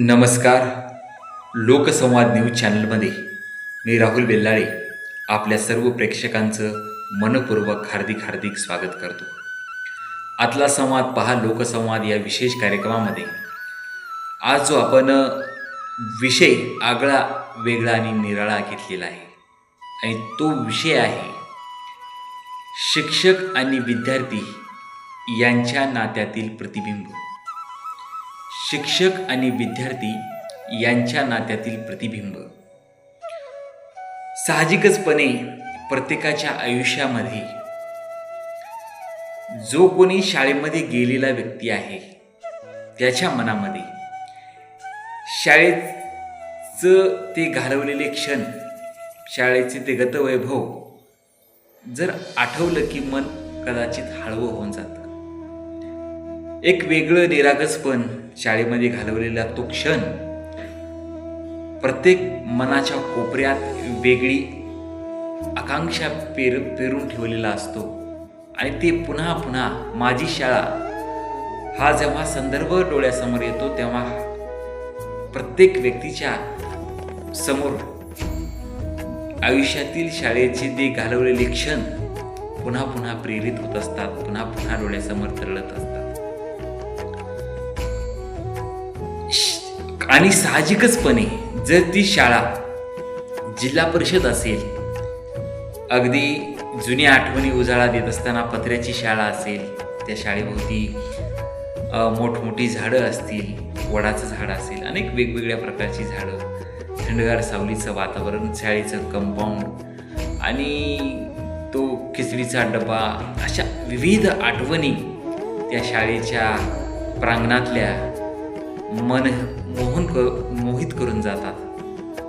नमस्कार. लोकसंवाद न्यूज चॅनलमध्ये मी राहुल बेल्लाळे. आपल्या सर्व प्रेक्षकांचं मनपूर्वक हार्दिक हार्दिक स्वागत करतो. आतला संवाद पहा लोकसंवाद या विशेष कार्यक्रमामध्ये. आज जो आपण विषय आगळा वेगळा आणि निराळा घेतलेला आहे. आणि तो विषय आहे शिक्षक आणि विद्यार्थी यांच्या नात्यातील प्रतिबिंब. शिक्षक आणि विद्यार्थी यांच्या नात्यातील प्रतिबिंब. साहजिकचपणे प्रत्येकाच्या आयुष्यामध्ये जो कोणी शाळेमध्ये गेलेला व्यक्ती आहे त्याच्या मनामध्ये शाळेचं ते घालवलेले क्षण शाळेचे ते गतवैभव जर आठवलं की मन कदाचित हळवं होऊन जातं. एक वेगळं निरागसपण शाळेमध्ये घालवलेला तो क्षण प्रत्येक मनाच्या कोपऱ्यात वेगळी आकांक्षा पेर पेरून ठेवलेला असतो. आणि ते पुन्हा पुन्हा माझी शाळा हा जेव्हा संदर्भ डोळ्यासमोर येतो तेव्हा प्रत्येक व्यक्तीच्या समोर आयुष्यातील शाळेचे ते घालवलेले क्षण पुन्हा पुन्हा प्रेरित होत असतात पुन्हा पुन्हा डोळ्यासमोर तरळत असतात. आणि साहजिकचपणे जर ती शाळा जिल्हा परिषद असेल अगदी जुन्या आठवणी उजाळा देत असताना पत्र्याची शाळा असेल त्या शाळेभोवती मोठमोठी झाडं असतील वडाचं झाड असेल अनेक वेगवेगळ्या प्रकारची झाडं थंडगार सावलीचं वातावरण शाळेचं कंपाऊंड आणि तो खिचडीचा डबा अशा विविध आठवणी त्या शाळेच्या प्रांगणातल्या मन मोहन कर मोहित करून जातात.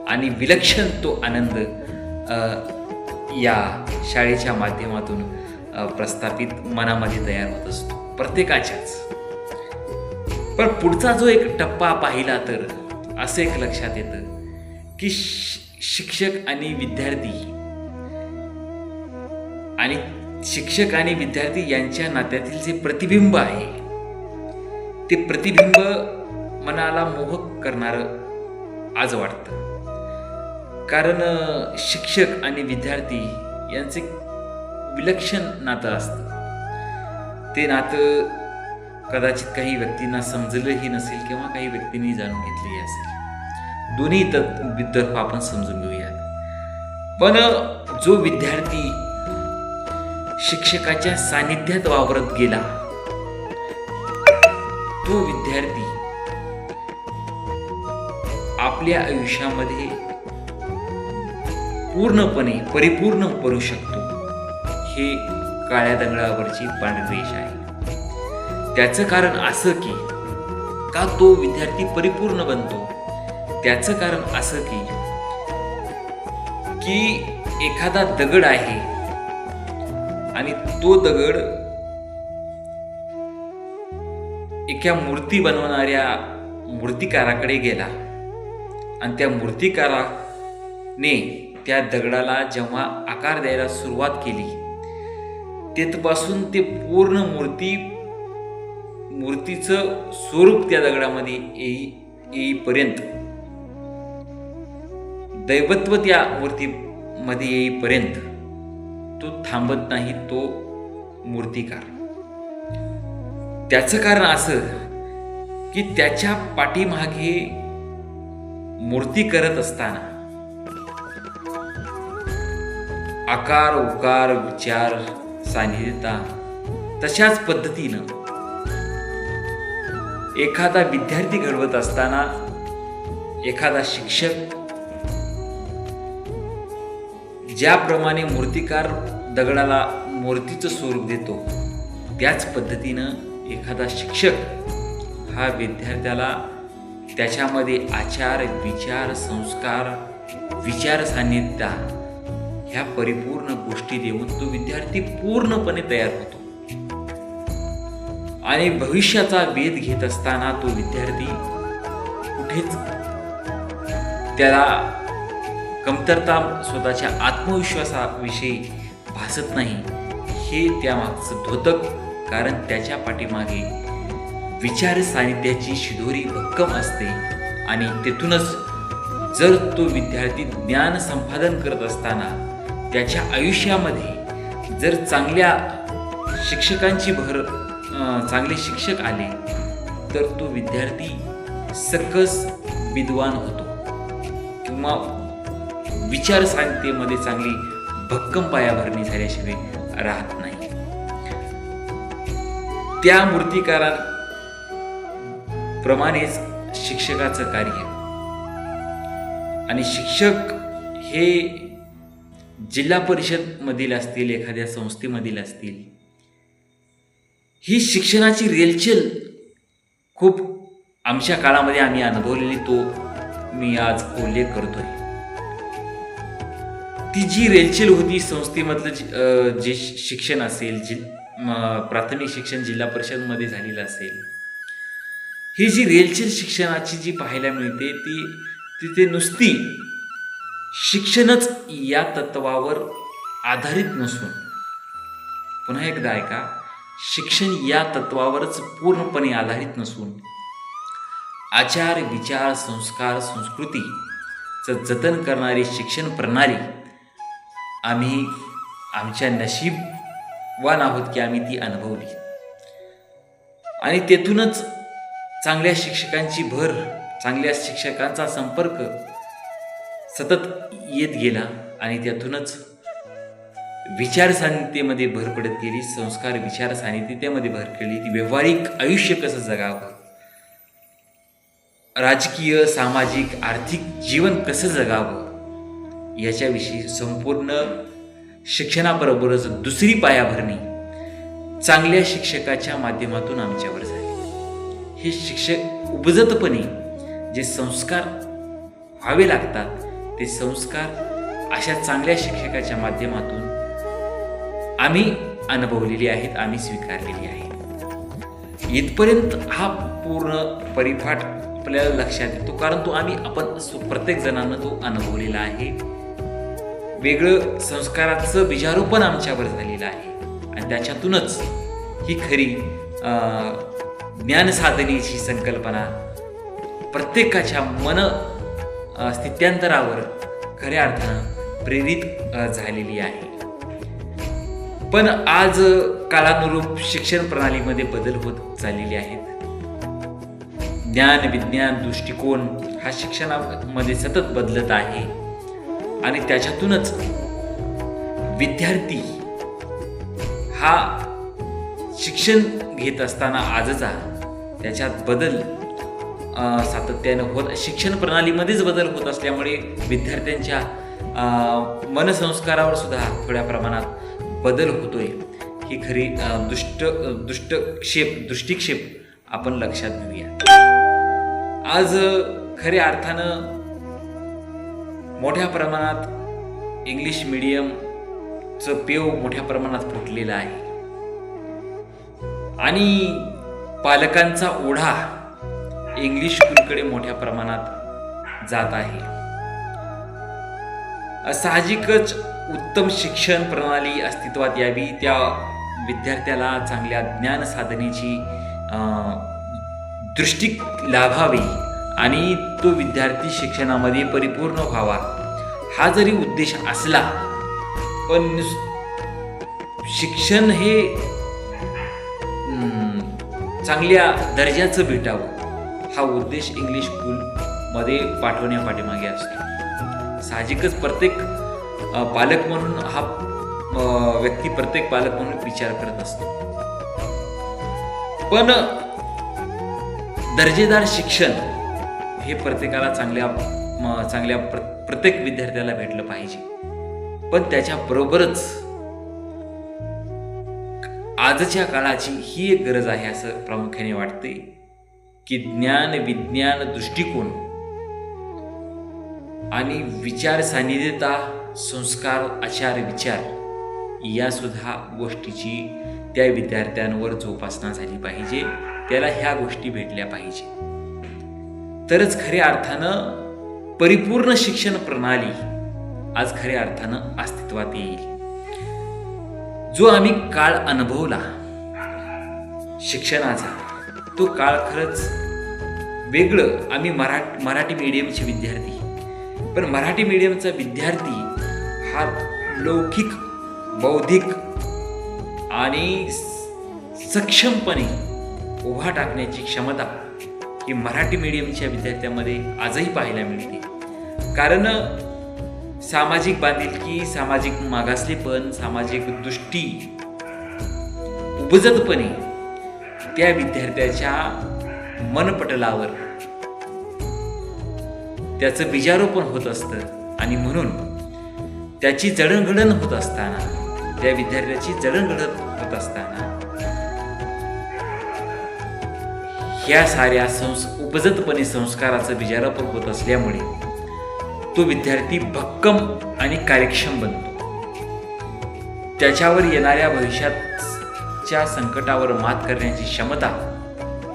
आणि विलक्षण तो आनंद या शाळेच्या माध्यमातून प्रस्थापित मनामध्ये तयार होत असतो. प्रत्येकाच्याच. पण पुढचा जो एक टप्पा पाहिला तर असं एक लक्षात येतं की शि- शिक्षक आणि विद्यार्थी आणि शिक्षक आणि विद्यार्थी यांच्या नात्यातील जे प्रतिबिंब आहे ते प्रतिबिंब मनाला मोहक करणारं आज वाटतं. कारण शिक्षक आणि विद्यार्थी यांचे विलक्षण नातं असतं. ते नातं कदाचित काही व्यक्तींना समजलंही नसेल किंवा काही व्यक्तींनी जाणून घेतलेही असेल. दोन्ही तत् तरफ आपण समजून घेऊयात. पण जो विद्यार्थी शिक्षकाच्या सानिध्यात वावरत गेला तो विद्यार्थी आपल्या आयुष्यामध्ये पूर्णपणे परिपूर्ण करू शकतो. हे काळ्या दगडावरची पांढरी आहे. त्याचं कारण असं की का तो विद्यार्थी परिपूर्ण बनतो? त्याचं कारण असं की की एखादा दगड आहे आणि तो दगड एका मूर्ती बनवणाऱ्या मूर्तिकाराकडे गेला. आणि त्या मूर्तिकाराने त्या दगडाला जेव्हा आकार द्यायला सुरुवात केली तेथपासून ते पूर्ण मूर्ती मूर्तीचं स्वरूप त्या दगडामध्ये येई येईपर्यंत दैवत्व त्या मूर्तीमध्ये येईपर्यंत तो थांबत नाही तो मूर्तिकार. त्याचं कारण असं की त्याच्या पाठीमागे मूर्ती करत असताना. आकार उकार विचार सानिध्यता तशाच पद्धतीनं एखादा विद्यार्थी घडवत असताना एखादा शिक्षक ज्याप्रमाणे मूर्तिकार दगडाला मूर्तीचं स्वरूप देतो त्याच पद्धतीनं एखादा शिक्षक हा विद्यार्थ्याला त्याच्यामध्ये आचार विचार संस्कार विचार सान्निध्या ह्या परिपूर्ण गोष्टी देऊन तो विद्यार्थी पूर्णपणे तयार होतो. आणि भविष्याचा वेध घेत असताना तो विद्यार्थी कुठेच त्याला कमतरता स्वतःच्या आत्मविश्वासाविषयी भासत नाही. हे त्यामागचं धोतक कारण त्याच्या पाठीमागे विचार सानिध्याची शिदोरी भक्कम असते आणि तेथूनच जर तो विद्यार्थी ज्ञान संपादन करत असताना त्याच्या आयुष्यामध्ये जर चांगल्या शिक्षकांची भर चांगले शिक्षक आले तर तो विद्यार्थी सकस विद्वान होतो. किंवा विचार विचारसांगतेमध्ये चांगली भक्कम पायाभरणी झाल्याशिवाय राहत नाही. त्या मूर्तिकारा प्रमाणेच शिक्षकाचं कार्य आणि शिक्षक हे जिल्हा परिषदमधील असतील एखाद्या संस्थेमधील असतील ही शिक्षणाची रेलचेल खूप आमच्या काळामध्ये आम्ही अनुभवलेली तो मी आज उल्लेख करतोय. ती जी रेलचेल होती संस्थेमधलं जे शिक्षण असेल जि प्राथमिक शिक्षण जिल्हा परिषदमध्ये झालेलं असेल ही जी रेलचेल शिक्षणाची जी पाहायला मिळते ती तिथे नुसती शिक्षणच या तत्वावर आधारित नसून. पुन्हा एकदा ऐका शिक्षण या तत्वावरच पूर्णपणे आधारित नसून आचार विचार संस्कार संस्कृतीचं जतन करणारी शिक्षण प्रणाली आम्ही आमच्या नशीबवान आहोत की आम्ही ती अनुभवली. आणि तेथूनच चांगल्या शिक्षकांची भर चांगल्या शिक्षकांचा संपर्क सतत येत गेला आणि त्यातूनच विचारसानितेमध्ये भर पडत गेली संस्कार विचारसानित्यतेमध्ये भर केली ती व्यावहारिक आयुष्य कसं जगावं? राजकीय सामाजिक आर्थिक जीवन कसं जगावं? याच्याविषयी संपूर्ण शिक्षणाबरोबरच दुसरी पायाभरणी चांगल्या शिक्षकाच्या माध्यमातून आमच्यावर झाली. हे शिक्षक उपजतपणे जे संस्कार व्हावे लागतात ते संस्कार अशा चांगल्या शिक्षकाच्या माध्यमातून आम्ही अनुभवलेली आहेत आम्ही स्वीकारलेली आहे इथपर्यंत हा पूर्ण परिपाठ आपल्याला लक्षात येतो कारण तो आम्ही आपण प्रत्येक जणांना तो अनुभवलेला आहे. वेगळं संस्काराचं बीजारोपण आमच्यावर झालेलं आहे. आणि त्याच्यातूनच ही खरी ज्ञान साधनेची संकल्पना प्रत्येकाच्या मन स्थित्यांतरावर खऱ्या अर्थानं प्रेरित झालेली आहे. पण आज काळानुरूप शिक्षण प्रणालीमध्ये बदल होत चाललेले आहेत. ज्ञान विज्ञान दृष्टिकोन हा शिक्षणामध्ये सतत बदलत आहे. आणि त्याच्यातूनच विद्यार्थी हा शिक्षण घेत असताना आजचा त्याच्यात बदल सातत्यानं होत शिक्षण प्रणालीमध्येच बदल होत असल्यामुळे विद्यार्थ्यांच्या मनसंस्कारावर सुद्धा थोड्या प्रमाणात बदल होतोय. ही खरी दुष्ट दुष्टक्षेप दृष्टिक्षेप आपण लक्षात घेऊया. आज खऱ्या अर्थानं मोठ्या प्रमाणात इंग्लिश मिडियमचं पेव मोठ्या प्रमाणात फुटलेलं आहे. आणि पालकांचा ओढा इंग्लिश स्कूलकडे मोठ्या प्रमाणात जात आहे. साहजिकच उत्तम शिक्षण प्रणाली अस्तित्वात यावी त्या विद्यार्थ्याला चांगल्या ज्ञान साधनेची दृष्टी लाभावी आणि तो विद्यार्थी शिक्षणामध्ये परिपूर्ण व्हावा हा जरी उद्देश असला पण शिक्षण हे चांगल्या दर्जाचं भेटावं. हा उद्देश इंग्लिश स्कूलमध्ये पाठवण्यापाठीमागे असतो. साहजिकच प्रत्येक पालक म्हणून हा व्यक्ती प्रत्येक पालक म्हणून विचार करत असतो. पण दर्जेदार शिक्षण हे प्रत्येकाला चांगल्या चांगल्या प्र, प्रत्येक विद्यार्थ्याला भेटलं पाहिजे. पण त्याच्या बरोबरच आजच्या काळाची ही एक गरज आहे असं प्रामुख्याने वाटते की ज्ञान विज्ञान दृष्टिकोन आणि विचार सानिध्यता संस्कार आचार विचार या सुद्धा गोष्टीची त्या विद्यार्थ्यांवर जोपासना झाली पाहिजे. त्याला ह्या गोष्टी भेटल्या पाहिजे. तरच खऱ्या अर्थानं परिपूर्ण शिक्षण प्रणाली आज खऱ्या अर्थानं अस्तित्वात येईल. जो आम्ही काळ अनुभवला शिक्षणाचा तो काळ खरंच वेगळं. आम्ही मरा मराठी मीडियमचे विद्यार्थी. पण मराठी मीडियमचा विद्यार्थी हा लौकिक बौद्धिक आणि सक्षमपणे उभा टाकण्याची क्षमता ही मराठी मीडियमच्या विद्यार्थ्यांमध्ये आजही पाहायला मिळते. कारण सामाजिक बांधिलकी सामाजिक मागासलेपण सामाजिक दृष्टी उपजतपणे त्या विद्यार्थ्याच्या मनपटलावर त्याचं बीजारोपण होत असतं आणि म्हणून त्याची जडणघडण होत असताना त्या विद्यार्थ्याची जडणघडण होत असताना ह्या साऱ्या संस उपजतपणे संस्काराचं बीजारोपण होत असल्यामुळे तो विद्यार्थी भक्कम आणि कार्यक्षम बनतो. त्याच्यावर येणाऱ्या भविष्याच्या संकटावर मात करण्याची क्षमता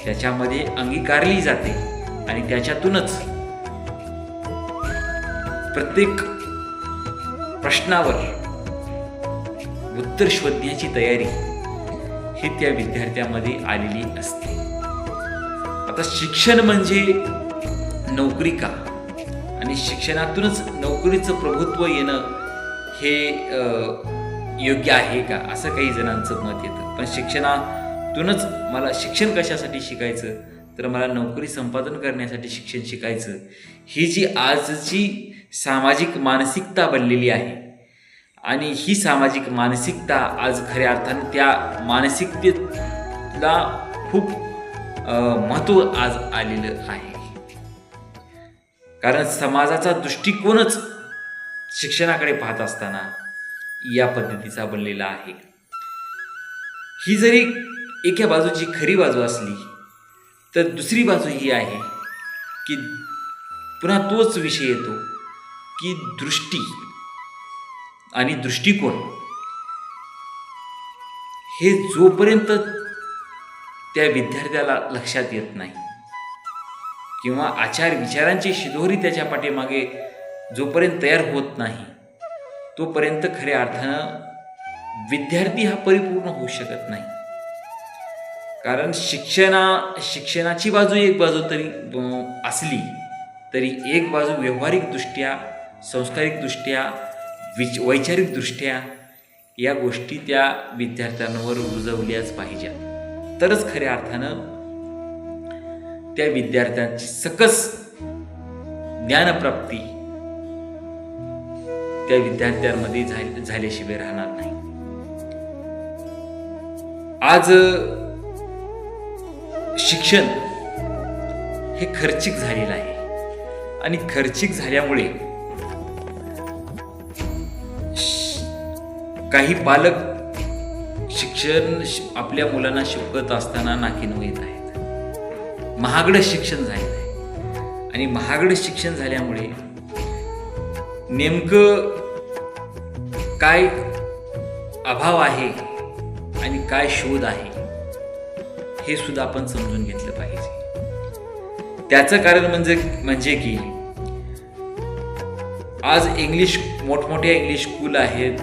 त्याच्यामध्ये अंगीकारली जाते आणि त्याच्यातूनच प्रत्येक प्रश्नावर उत्तर शोधण्याची तयारी ही त्या विद्यार्थ्यामध्ये आलेली असते. आता शिक्षण म्हणजे नोकरी का? आणि शिक्षणातूनच नोकरीचं प्रभुत्व येणं हे योग्य आहे का? असं काही जणांचं मत येतं. पण शिक्षणातूनच मला शिक्षण कशासाठी शिकायचं? तर मला नोकरी संपादन करण्यासाठी शिक्षण शिकायचं. ही जी आजची सामाजिक मानसिकता बनलेली आहे आणि ही सामाजिक मानसिकता आज खऱ्या अर्थाने त्या मानसिकतेला खूप महत्त्व आज आलेलं आहे. कारण समाजाचा दृष्टिकोनच शिक्षणाकडे पाहत असताना या पद्धतीचा बनलेला आहे. ही जरी एका बाजूची खरी बाजू असली तर दुसरी बाजू ही आहे की पुन्हा तोच विषय येतो की दृष्टी आणि दृष्टिकोन. हे जोपर्यंत त्या विद्यार्थ्याला लक्षात येत नाही किंवा आचार विचारांची शिदोरी त्याच्या पाठीमागे जोपर्यंत तयार होत नाही तोपर्यंत खऱ्या अर्थानं विद्यार्थी हा परिपूर्ण होऊ शकत नाही. कारण शिक्षणा शिक्षणाची बाजू एक बाजू तरी असली तरी एक बाजू व्यावहारिकदृष्ट्या सांस्कारिकदृष्ट्या विच वैचारिकदृष्ट्या या गोष्टी त्या विद्यार्थ्यांवर रुजवल्याच पाहिजेत. तरच खऱ्या अर्थानं त्या विद्यार्थ्यांची सकस ज्ञानप्राप्ती त्या विद्यार्थ्यांमध्ये झाल्याशिवाय राहणार नाही. आज शिक्षण हे खर्चिक झालेलं आहे. आणि खर्चिक झाल्यामुळे काही पालक शिक्षण आपल्या मुलांना शिकवत असताना नाकीनऊ येत आहेत. महागडं शिक्षण झालेलं आहे आणि महागडं शिक्षण झाल्यामुळे नेमकं काय अभाव आहे आणि काय शोध आहे हे सुद्धा आपण समजून घेतलं पाहिजे. त्याचं कारण म्हणजे म्हणजे की आज इंग्लिश मोठमोठ्या इंग्लिश स्कूल आहेत.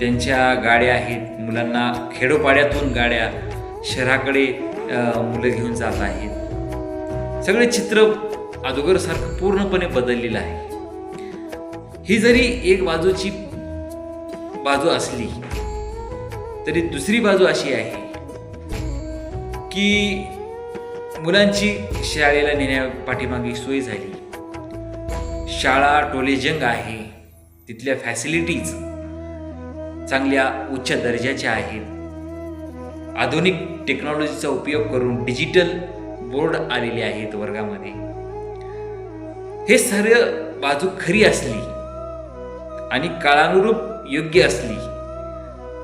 त्यांच्या गाड्या आहेत. मुलांना खेडोपाड्यातून गाड्या शहराकडे मुलं घेऊन जात आहेत. सगळे चित्र अगोदरसारखं पूर्णपणे बदललेलं आहे. ही जरी एक बाजूची बाजू असली तरी दुसरी बाजू अशी आहे की मुलांची शाळेला नेण्या पाठीमागे सोय झाली. शाळा टोलेजंग आहे. तिथल्या फॅसिलिटीज चांगल्या उच्च दर्जाच्या आहेत. आधुनिक टेक्नॉलॉजीचा उपयोग करून डिजिटल बोर्ड आलेले आहेत वर्गामध्ये. हे सर्व बाजू खरी असली आणि काळानुरूप योग्य असली.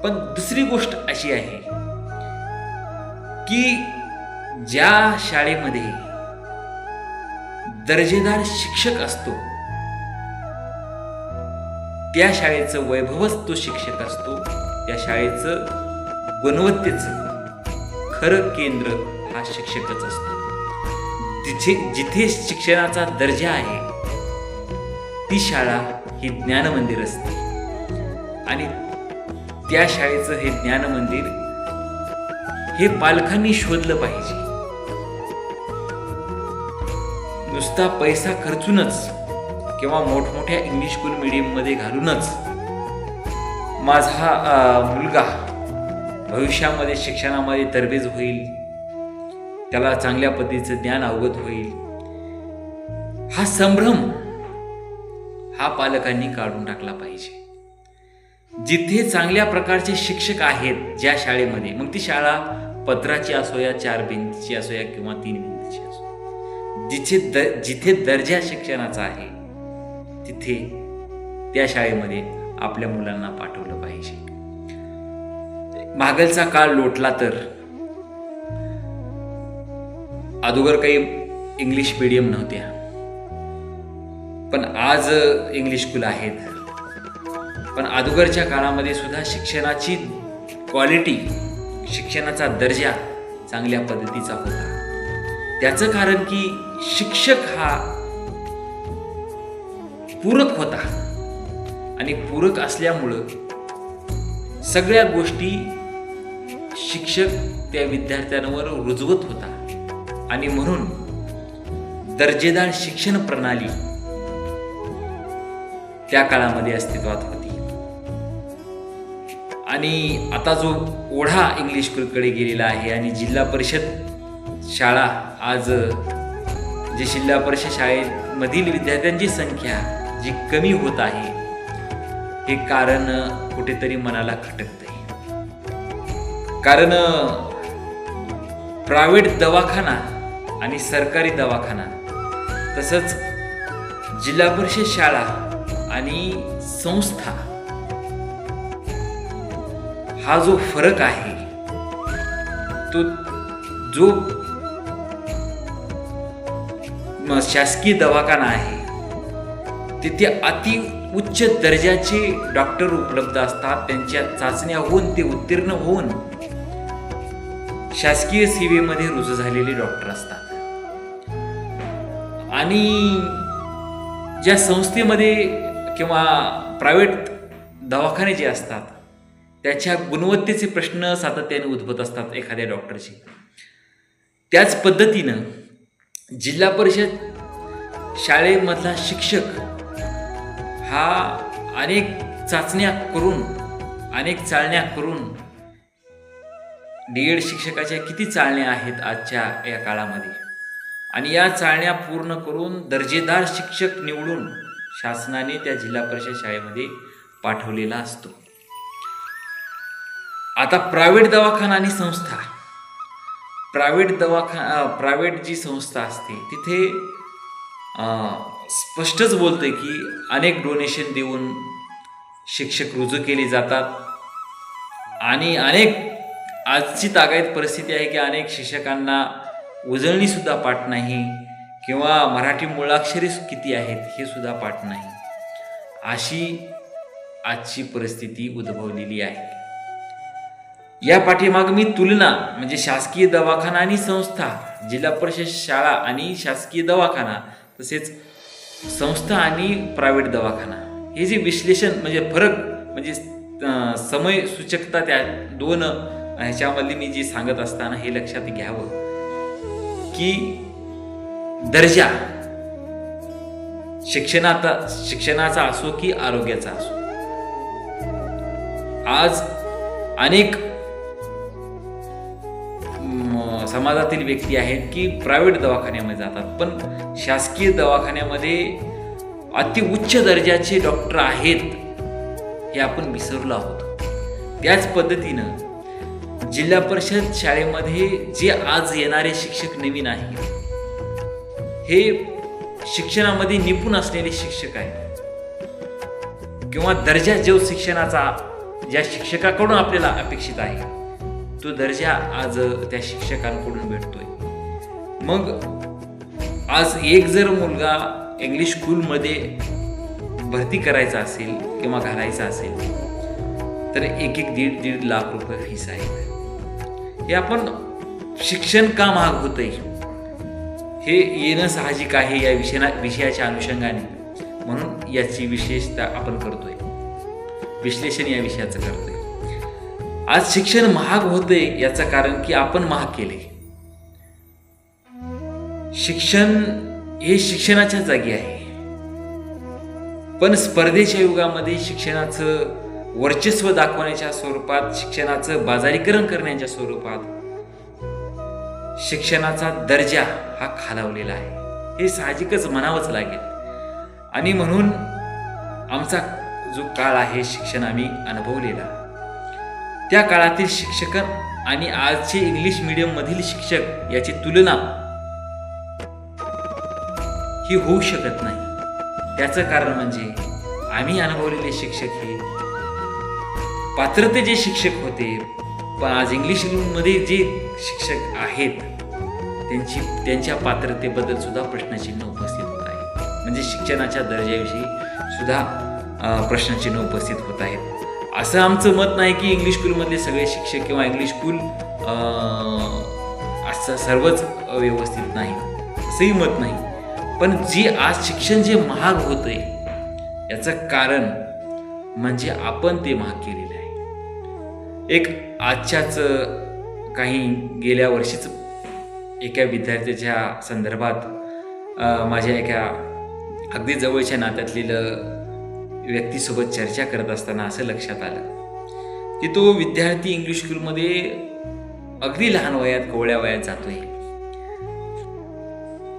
पण दुसरी गोष्ट अशी आहे की ज्या शाळेमध्ये दर्जेदार शिक्षक असतो त्या शाळेचं वैभवच तो शिक्षक असतो त्या शाळेचं गुणवत्तेचं खरं केंद्र हा शिक्षकच असतो. तिथे जिथे शिक्षणाचा दर्जा आहे ती शाळा ही ज्ञानमंदिर असते. आणि त्या शाळेचं हे ज्ञानमंदिर हे पालकांनी शोधलं पाहिजे. नुसता पैसा खर्चूनच किंवा मोठमोठ्या इंग्लिश स्कूल मीडियममध्ये घालूनच माझा मुलगा भविष्यामध्ये शिक्षणामध्ये तरबेज होईल. त्याला चांगल्या पद्धतीचं ज्ञान अवगत होईल. हा संभ्रम हा पालकांनी काढून टाकला पाहिजे. जिथे चांगल्या प्रकारचे शिक्षक आहेत ज्या शाळेमध्ये मग ती शाळा पत्राची असो या चार भिंतीची असो या किंवा तीन भिंतीची असो. जिथे द जिथे दर्जा शिक्षणाचा आहे तिथे त्या शाळेमध्ये आपल्या मुलांना पाठवलं पाहिजे. मागलचा काळ लोटला तर? अगोदर काही इंग्लिश मीडियम नव्हत्या. पण आज इंग्लिश स्कूल आहेत. पण अगोदरच्या काळामध्ये सुद्धा शिक्षणाची क्वालिटी शिक्षणाचा दर्जा चांगल्या पद्धतीचा होता. त्याचं कारण की शिक्षक हा पूरक होता. आणि पूरक असल्यामुळं सगळ्या गोष्टी शिक्षक त्या विद्यार्थ्यांवर रुजवत होता. आणि म्हणून दर्जेदार शिक्षण प्रणाली त्या काळामध्ये अस्तित्वात होती. आणि आता जो ओढा इंग्लिश स्कूलकडे गेलेला आहे आणि जिल्हा परिषद शाळा आज जे जिल्हा परिषद शाळेमधील विद्यार्थ्यांची संख्या जी कमी होत आहे हे कारण कुठेतरी मनाला खटकते कारण प्रायव्हेट दवाखाना आणि सरकारी दवाखाना तसंच जिल्हा परिषद शाळा आणि संस्था हा जो फरक आहे तो जो शासकीय दवाखाना आहे तिथे अति उच्च दर्जाचे डॉक्टर उपलब्ध असतात त्यांच्या चाचण्या होऊन ते उत्तीर्ण होऊन शासकीय सेवेमध्ये रुजू झालेले डॉक्टर असतात. आणि ज्या संस्थेमध्ये किंवा प्रायव्हेट दवाखाने जे असतात त्याच्या गुणवत्तेचे प्रश्न सातत्याने उद्भवत असतात एखाद्या डॉक्टरचे त्याच पद्धतीनं जिल्हा परिषद शाळेमधला शिक्षक हा अनेक चाचण्या करून अनेक चाळण्या करून डी एड शिक्षकाच्या किती चाळण्या आहेत आजच्या या काळामध्ये? आणि या चाळण्या पूर्ण करून दर्जेदार शिक्षक निवडून शासनाने त्या जिल्हा परिषद शाळेमध्ये पाठवलेला असतो. आता प्रायव्हेट दवाखाना आणि संस्था. प्रायव्हेट दवाखाना प्रायव्हेट जी संस्था असते तिथे स्पष्टच बोलते की अनेक डोनेशन देऊन शिक्षक रुजू केले जातात. आणि अनेक आजची तागायत परिस्थिती आहे की अनेक शिक्षकांना उजळणीसुद्धा पाठ नाही किंवा मराठी मुळाक्षरी किती आहेत हे सुद्धा पाठ नाही. अशी आजची परिस्थिती उद्भवलेली आहे. या पाठीमाग मी तुलना म्हणजे शासकीय दवाखाना आणि संस्था जिल्हा परिषद शाळा आणि शासकीय दवाखाना तसेच संस्था आणि प्रायव्हेट दवाखाना. हे जे विश्लेषण म्हणजे फरक म्हणजे समय सूचकता त्या दोन ह्याच्यामधली मी जी सांगत असताना हे लक्षात घ्यावं की दर्जा शिक्षणाचा शिक्षणाचा असो की आरोग्याचा असो. आज अनेक समाजातील व्यक्ती आहेत की प्रायव्हेट दवाखान्यामध्ये जातात पण शासकीय दवाखान्यामध्ये अतिउच्च दर्जाचे डॉक्टर आहेत हे आपण विसरलो आहोत. त्याच पद्धतीनं जिल्हा परिषद शाळेमध्ये जे आज येणारे शिक्षक नवीन आहेत हे शिक्षणामध्ये निपुण असलेले शिक्षक आहेत. किंवा दर्जा जो शिक्षणाचा ज्या शिक्षकाकडून आपल्याला अपेक्षित आहे तो दर्जा आज त्या शिक्षकांकडून भेटतोय. मग आज एक जर मुलगा इंग्लिश स्कूलमध्ये भरती करायचा असेल किंवा घालायचा असेल तर एक एक दीड दीड लाख रुपये फीस आहे हे आपण शिक्षण का महाग होतंय हे येणं साहजिक आहे या विषया विषयाच्या अनुषंगाने. म्हणून याची विशेषता आपण करतोय. विश्लेषण या विषयाचं करतोय. आज शिक्षण महाग होते याचं कारण की आपण महाग केले. शिक्षण हे शिक्षणाच्या जागी आहे. पण स्पर्धेच्या युगामध्ये शिक्षणाचं वर्चस्व दाखवण्याच्या स्वरूपात शिक्षणाचं बाजारीकरण करण्याच्या स्वरूपात शिक्षणाचा दर्जा हा खालावलेला आहे. हे साहजिकच म्हणावंच लागेल. आणि म्हणून आमचा जो काळ आहे शिक्षण आम्ही अनुभवलेला. त्या काळातील शिक्षक आणि आजचे इंग्लिश मीडियम मधील शिक्षक याची तुलना ही होऊ शकत नाही. त्याचं कारण म्हणजे आम्ही अनुभवलेले शिक्षक हे पात्रते जे शिक्षक होते पण आज इंग्लिशमध्ये जे शिक्षक आहेत त्यांची त्यांच्या पात्रतेबद्दल सुद्धा प्रश्नचिन्ह उपस्थित होत आहे म्हणजे शिक्षणाच्या दर्जाविषयी सुद्धा प्रश्नचिन्ह उपस्थित होत आहेत. असं आमचं मत नाही की इंग्लिश स्कूलमधले सगळे शिक्षक किंवा इंग्लिश स्कूल असं सर्वच व्यवस्थित नाही. असंही मत नाही. पण जे आज शिक्षण जे महाग होतंय याचं कारण म्हणजे आपण ते महाग केलेलं आहे. एक आजच्याच काही गेल्या वर्षीच एका विद्यार्थ्याच्या संदर्भात माझ्या एका अगदी जवळच्या नात्यातलेलं व्यक्तीसोबत चर्चा करत असताना असं लक्षात आलं की तो विद्यार्थी इंग्लिश स्कूलमध्ये अगदी लहान वयात कोवळ्या वयात जातोय.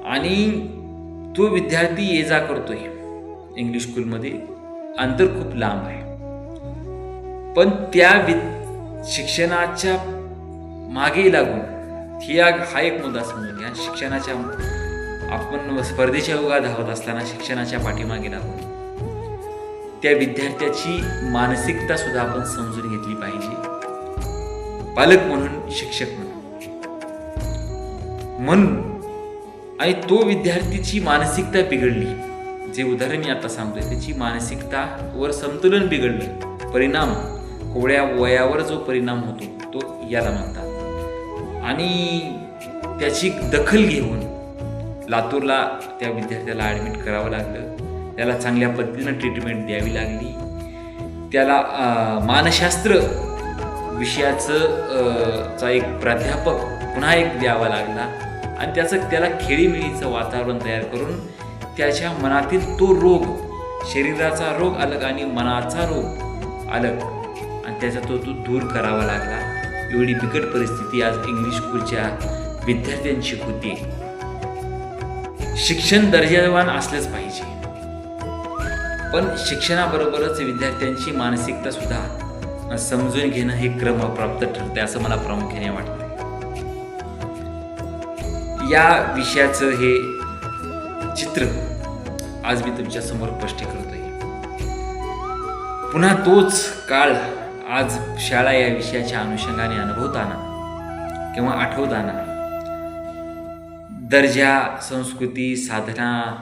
आणि तो विद्यार्थी ये जा करतोय इंग्लिश स्कूलमध्ये अंतर खूप लांब आहे. पण त्या वि- शिक्षणाच्या मागे लागून ही हा एक मुद्दा समजून घ्या. शिक्षणाच्या आपण स्पर्धेच्या युगात धावत असताना शिक्षणाच्या पाठीमागे लागून. त्या विद्यार्थ्याची मानसिकता सुद्धा आपण समजून घेतली पाहिजे. पालक म्हणून शिक्षक म्हणून. म्हणून आणि तो विद्यार्थीची मानसिकता बिघडली. जे उदाहरण मी आता सांगतोय त्याची मानसिकता वर संतुलन बिघडलं. परिणाम कोवळ्या वयावर जो परिणाम होतो तो याला म्हणतात. आणि त्याची दखल घेऊन लातूरला त्या विद्यार्थ्याला ॲडमिट करावं लागलं. त्याला चांगल्या पद्धतीनं ट्रीटमेंट द्यावी लागली. त्याला मानशास्त्र विषयाचं चा एक प्राध्यापक पुन्हा एक द्यावा लागला. आणि त्याचं त्याला खेळीमेळीचं वातावरण तयार करून त्याच्या मनातील तो रोग शरीराचा रोग अलग आणि मनाचा रोग अलग त्याचा तो तो दूर करावा लागला. एवढी बिकट परिस्थिती आज इंग्लिश स्कूलच्या विद्यार्थ्यांची होती. शिक्षण दर्जावान असलंच पाहिजे. पण शिक्षणाबरोबरच विद्यार्थ्यांची मानसिकता सुद्धा समजून घेणं हे क्रम प्राप्त ठरते असं मला प्रामुख्याने वाटतं या विषयाचं हे चित्र आज मी तुमच्यासमोर स्पष्ट करतोय पुन्हा तोच काळ आज शाळा या विषयाच्या अनुषंगाने अनुभवताना किंवा आठवताना दर्जा संस्कृती साधना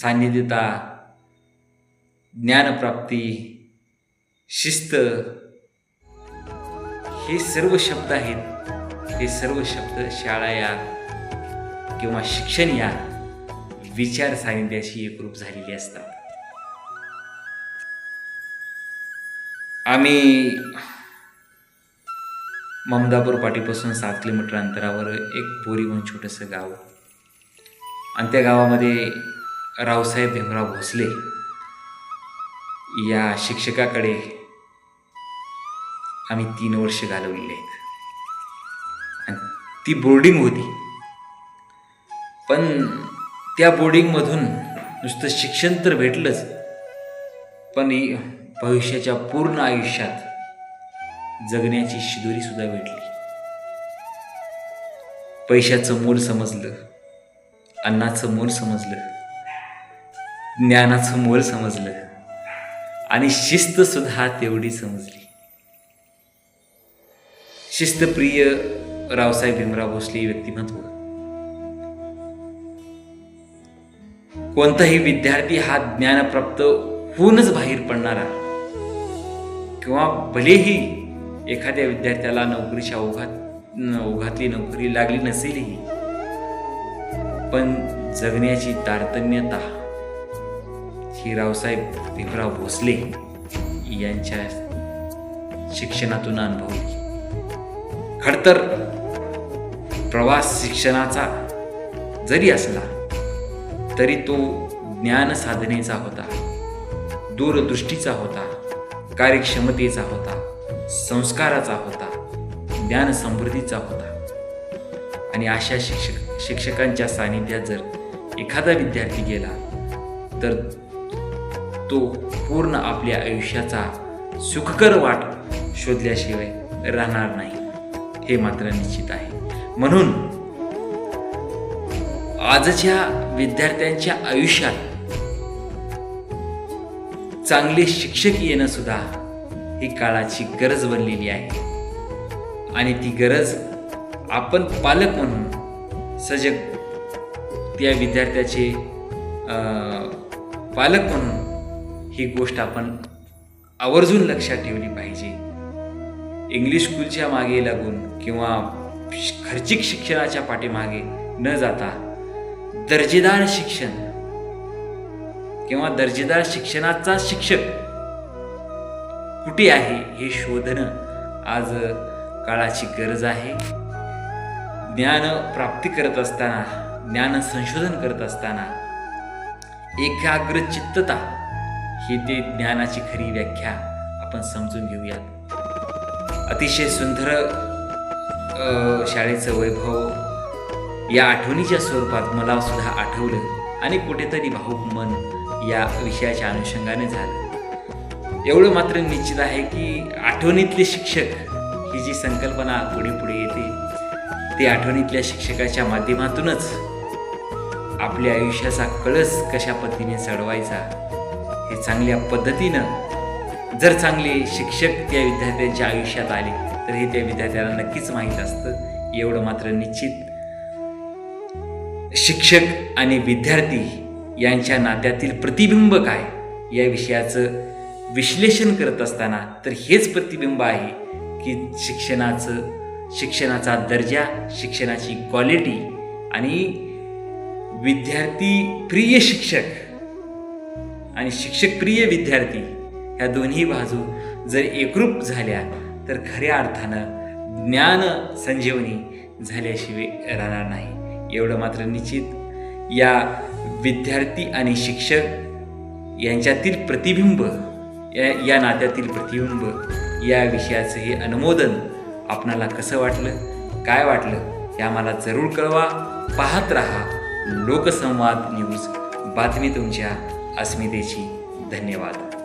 सान्निध्यता ज्ञानप्राप्ती शिस्त हे सर्व शब्द आहेत. हे सर्व शब्द शाळा या किंवा शिक्षण या विचार सानिध्याशी एकरूप झालेली असतात. आम्ही ममदापूर पाटीपासून सात किलोमीटर अंतरावर एक बोरी म्हणून छोटंसं गाव. आणि त्या गावामध्ये रावसाहेब भीमराव भोसले या शिक्षकाकडे आम्ही तीन वर्ष घालवलेली आहेत. आणि ती बोर्डिंग होती. पण त्या बोर्डिंगमधून नुसतं शिक्षण तर भेटलंच. पण भविष्याच्या पूर्ण आयुष्यात जगण्याची शिदोरी सुद्धा भेटली. पैशाचं मोल समजलं अन्नाचं मोल समजलं ज्ञानाचं मोल समजलं आणि शिस्त सुद्धा तेवढी समजली. शिस्तप्रिय रावसाहेब भीमराव भोसले व्यक्तिमत्व. कोणताही विद्यार्थी हा ज्ञानप्राप्त होऊनच बाहेर पडणारा किंवा भलेही एखाद्या विद्यार्थ्याला नोकरीच्या ओघात ओघातली नोकरी लागली नसेलही पण जगण्याची तारतम्यता ही रावसाहेब भीमराव भोसले यांच्या शिक्षणातून अनुभवली. खडतर प्रवास शिक्षणाचा जरी असला तरी तो ज्ञान साधनेचा होता दूरदृष्टीचा होता. कार्यक्षमतेचा होता संस्काराचा होता ज्ञान समृद्धीचा होता. आणि अशा शिक्षक शिक्षकांच्या सानिध्यात जर एखादा विद्यार्थी गेला तर तो पूर्ण आपल्या आयुष्याचा सुखकर वाट शोधल्याशिवाय राहणार नाही. हे मात्र निश्चित आहे. म्हणून आजच्या विद्यार्थ्यांच्या आयुष्यात चांगले शिक्षक येणं सुद्धा ही काळाची गरज बनलेली आहे. आणि ती गरज आपण पालक म्हणून सजग त्या विद्यार्थ्याचे पालक म्हणून ही गोष्ट आपण आवर्जून लक्षात ठेवली पाहिजे. इंग्लिश स्कूलच्या मागे लागून किंवा खर्चिक शिक्षणाच्या पाठीमागे न जाता दर्जेदार शिक्षण किंवा दर्जेदार शिक्षणाचा शिक्षक कुठे आहे हे शोधणं आज काळाची गरज आहे. ज्ञान प्राप्ती करत असताना ज्ञान संशोधन करत असताना एकाग्र चित्तता ही ते ज्ञानाची खरी व्याख्या आपण समजून घेऊयात. अतिशय सुंदर शाळेचं वैभव या आठवणीच्या स्वरूपात मला सुद्धा आठवलं आणि कुठेतरी भाऊक मन या विषयाच्या अनुषंगाने झालं. एवढं मात्र निश्चित आहे की आठवणीतले शिक्षक ही जी संकल्पना पुढे पुढे येते ते आठवणीतल्या शिक्षकाच्या माध्यमातूनच आपल्या आयुष्याचा कळस कशा पद्धतीने चढवायचा हे चांगल्या पद्धतीनं जर चांगले शिक्षक त्या विद्यार्थ्यांच्या आयुष्यात आले तर हे त्या विद्यार्थ्याला नक्कीच माहीत असतं. एवढं मात्र निश्चित शिक्षक आणि विद्यार्थी यांच्या नात्यातील प्रतिबिंब काय? या विषयाचं विश्लेषण करत असताना तर हेच प्रतिबिंब आहे की शिक्षणाचं शिक्षणाचा दर्जा शिक्षणाची क्वालिटी आणि विद्यार्थी प्रिय शिक्षक आणि शिक्षक प्रिय विद्यार्थी ह्या दोन्ही बाजू जर एकरूप झाल्या तर खऱ्या अर्थानं ज्ञान संजीवनी झाल्याशिवाय राहणार नाही. एवढं मात्र निश्चित. या विद्यार्थी आणि शिक्षक यांच्यातील प्रतिबिंब या या नात्यातील प्रतिबिंब या विषयाचं हे अनुमोदन आपणाला कसं वाटलं काय वाटलं हे आम्हाला जरूर कळवा. पाहत रहा लोकसंवाद न्यूज. बातमी तुमच्या अस्मितेची. धन्यवाद.